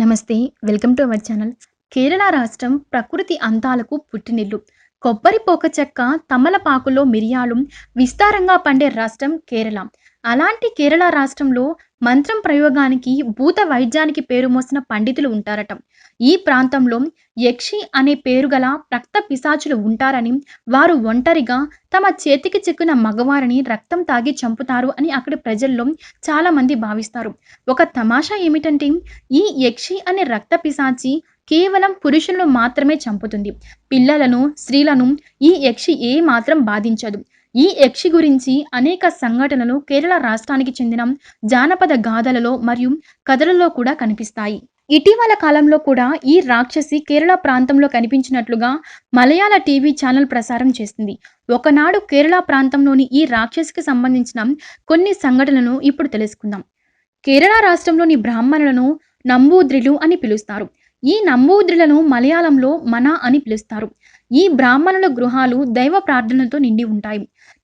నమస్తే welcome to our channel. Kerala రాష్ట్రం ప్రకృతి అందాలకు పుట్టినిల్లు. కొబ్బరి పోక చెక్క తమలపాకులో మిరియాలు విస్తారంగా పండే రాష్ట్రం కేరళ. అలాంటి కేరళ రాష్ట్రంలో మంత్రం ప్రయోగానికి భూత వైద్యానికి పేరు మోసిన పండితులు ఉంటారట. ఈ ప్రాంతంలో యక్షి అనే పేరు గల రక్త పిశాచులు ఉంటారని వారు ఒంటరిగా తమ చేతికి చిక్కున మగవారిని రక్తం తాగి చంపుతారు అని అక్కడి ప్రజల్లో చాలామంది భావిస్తారు. ఒక తమాషా ఏమిటంటే ఈ యక్షి అనే రక్త పిశాచి కేవలం పురుషులను మాత్రమే చంపుతుంది. పిల్లలను స్త్రీలను ఈ యక్షి ఏ మాత్రం బాధించదు. ఈ యక్షి గురించి అనేక సంఘటనలు కేరళ రాష్ట్రానికి చెందిన జానపద గాథలలో మరియు కథలలో కూడా కనిపిస్తాయి. ఇటీవల కాలంలో కూడా ఈ రాక్షసి కేరళ ప్రాంతంలో కనిపించినట్లుగా మలయాళ టీవీ ఛానల్ ప్రసారం చేసింది. ఒకనాడు కేరళ ప్రాంతంలోని ఈ రాక్షసికి సంబంధించిన కొన్ని సంఘటనలను ఇప్పుడు తెలుసుకుందాం. కేరళ రాష్ట్రంలోని బ్రాహ్మణులను నంబూద్రిలు అని పిలుస్తారు. ఈ నంబూద్రులను మలయాళంలో మన అని పిలుస్తారు. ఈ బ్రాహ్మణుల గృహాలు దైవ ప్రార్థనలతో నిండి ఉంటాయి.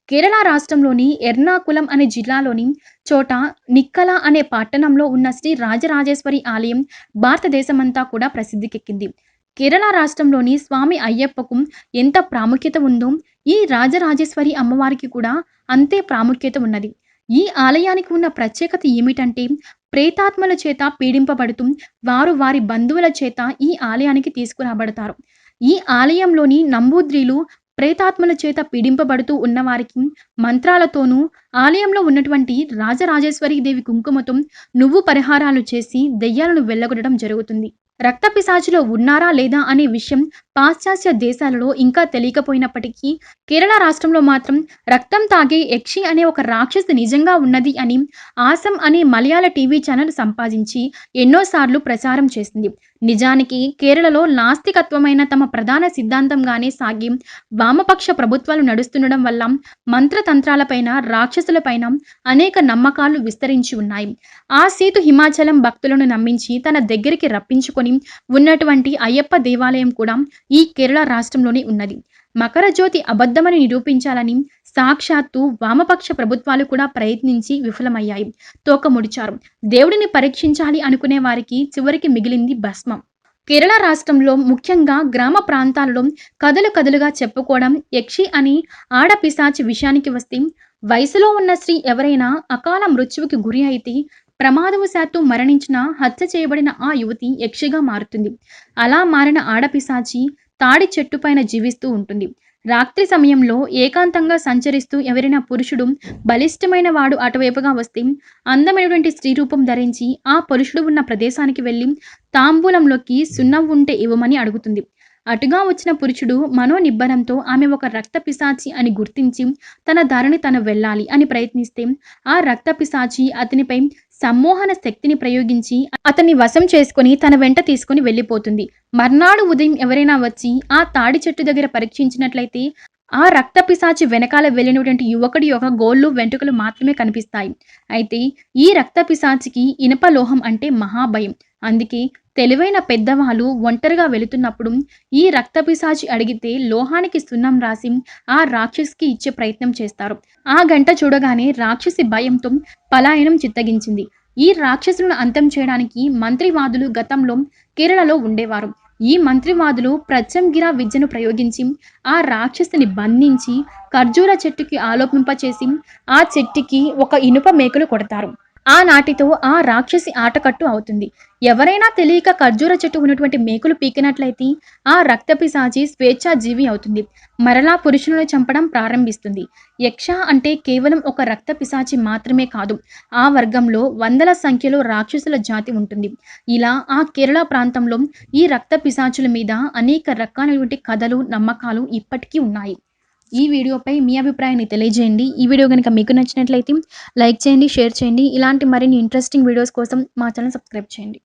కేరళ రాష్ట్రంలోని ఎర్నాకులం అనే జిల్లాలోని చోట నిక్కల అనే పట్టణంలో ఉన్న శ్రీ రాజరాజేశ్వరి ఆలయం భారతదేశమంతా కూడా ప్రసిద్ధికెక్కింది. కేరళ రాష్ట్రంలోని స్వామి అయ్యప్పకు ఎంత ప్రాముఖ్యత ఉందో ఈ రాజరాజేశ్వరి అమ్మవారికి కూడా అంతే ప్రాముఖ్యత ఉన్నది. ఈ ఆలయానికి ఉన్న ప్రత్యేకత ఏమిటంటే ప్రేతాత్మల చేత పీడింపబడుతూ వారు వారి బంధువుల చేత ఈ ఆలయానికి తీసుకురాబడతారు. ఈ ఆలయంలోని నంబూద్రీలు ప్రేతాత్మల చేత పీడింపబడుతూ ఉన్నవారికి మంత్రాలతోనూ ఆలయంలో ఉన్నటువంటి రాజరాజేశ్వరి దేవి కుంకుమతో నువ్వు పరిహారాలు చేసి దెయ్యాలను వెళ్ళగొట్టడం జరుగుతుంది. రక్త పిశాచులో ఉన్నారా లేదా అనే విషయం పాశ్చాత్య దేశాలలో ఇంకా తెలియకపోయినప్పటికీ కేరళ రాష్ట్రంలో మాత్రం రక్తం తాగే యక్షి అనే ఒక రాక్షసి నిజంగా ఉన్నది అని ఆసం అనే మలయాళ టీవీ ఛానల్ సంపాదించి ఎన్నోసార్లు ప్రచారం చేసింది. నిజానికి కేరళలో నాస్తికత్వమైన తమ ప్రధాన సిద్ధాంతంగానే సాగి వామపక్ష ప్రభుత్వాలు నడుస్తుండడం వల్ల మంత్రతంత్రాలపైన రాక్షసులపైన అనేక నమ్మకాలు విస్తరించి ఉన్నాయి. ఆ సీతు హిమాచలం భక్తులను నమ్మించి తన దగ్గరికి రప్పించుకొని ఉన్నటువంటి అయ్యప్ప దేవాలయం కూడా ఈ కేరళ రాష్ట్రంలోనే ఉన్నది. మకర జ్యోతి అబద్ధమని నిరూపించాలని సాక్షాత్తు వామపక్ష ప్రభుత్వాలు కూడా ప్రయత్నించి విఫలమయ్యాయి. తోక ముడిచారు. దేవుడిని పరీక్షించాలి అనుకునే వారికి చివరికి మిగిలింది భస్మం. కేరళ రాష్ట్రంలో ముఖ్యంగా గ్రామ ప్రాంతాలలో కథలు కథలుగా చెప్పుకోవడం యక్షి అని ఆడపిశాచి విషయానికి వస్తే వయసులో ఉన్న స్త్రీ ఎవరైనా అకాల మృత్యువుకి గురి అయితే ప్రమాదవశాత్తు మరణించిన హత్య చేయబడిన ఆ యువతి యక్షిగా మారుతుంది. అలా మారిన ఆడపిశాచి తాడి చెట్టు పైన జీవిస్తూ ఉంటుంది. రాత్రి సమయంలో ఏకాంతంగా సంచరిస్తూ ఎవరైనా పురుషుడు బలిష్టమైన వాడు అటువైపుగా వస్తే అందమైనటువంటి స్త్రీ రూపం ధరించి ఆ పురుషుడు ఉన్న ప్రదేశానికి వెళ్ళి తాంబూలంలోకి సున్నం ఉంటే ఇవ్వమని అడుగుతుంది. అటుగా వచ్చిన పురుషుడు మనోనిబ్బరంతో ఆమె ఒక రక్త పిశాచి అని గుర్తించి తన దారిని తను వెళ్ళాలి అని ప్రయత్నిస్తే ఆ రక్త పిశాచి అతనిపై సమ్మోహన శక్తిని ప్రయోగించి అతన్ని వశం చేసుకుని తన వెంట తీసుకుని వెళ్ళిపోతుంది. మర్నాడు ఉదయం ఎవరైనా వచ్చి ఆ తాడి చెట్టు దగ్గర పరీక్షించినట్లయితే ఆ రక్త పిశాచి వెనకాల వెళ్ళినటువంటి యువకుడి యొక్క గోళ్ళు వెంట్రుకలు మాత్రమే కనిపిస్తాయి. అయితే ఈ రక్త పిశాచికి ఇనప లోహం అంటే మహాభయం. అందుకే తెలివైన పెద్దవాళ్ళు ఒంటరిగా వెళుతున్నప్పుడు ఈ రక్త పిశాచి అడిగితే లోహానికి సున్నం రాసి ఆ రాక్షసికి ఇచ్చే ప్రయత్నం చేస్తారు. ఆ గంట చూడగానే రాక్షసి భయంతో పలాయనం చిత్తగించింది. ఈ రాక్షసులను అంతం చేయడానికి మంత్రివాదులు గతంలో కేరళలో ఉండేవారు. ఈ మంత్రివాదులు ప్రత్యంగిరా విద్యను ప్రయోగించి ఆ రాక్షసుని బంధించి ఖర్జూర చెట్టుకి ఆలోపింపచేసి ఆ చెట్టుకి ఒక ఇనుప మేకలు కొడతారు. ఆనాటితో ఆ రాక్షసి ఆటకట్టు అవుతుంది. ఎవరైనా తెలియక ఖర్జూర చెట్టు ఉన్నటువంటి మేకులు పీకినట్లయితే ఆ రక్తపిశాచి స్వేచ్ఛాజీవి అవుతుంది. మరలా పురుషులను చంపడం ప్రారంభిస్తుంది. యక్ష అంటే కేవలం ఒక రక్త పిశాచి మాత్రమే కాదు ఆ వర్గంలో వందల సంఖ్యలో రాక్షసుల జాతి ఉంటుంది. ఇలా ఆ కేరళ ప్రాంతంలో ఈ రక్త పిశాచుల మీద అనేక రకాలైనటువంటి కథలు నమ్మకాలు ఇప్పటికీ ఉన్నాయి. ఈ వీడియోపై మీ అభిప్రాయాన్ని తెలియజేయండి. ఈ వీడియో కనుక మీకు నచ్చినట్లయితే లైక్ చేయండి షేర్ చేయండి. ఇలాంటి మరిన్ని ఇంట్రెస్టింగ్ వీడియోస్ కోసం మా ఛానల్ సబ్స్క్రైబ్ చేయండి.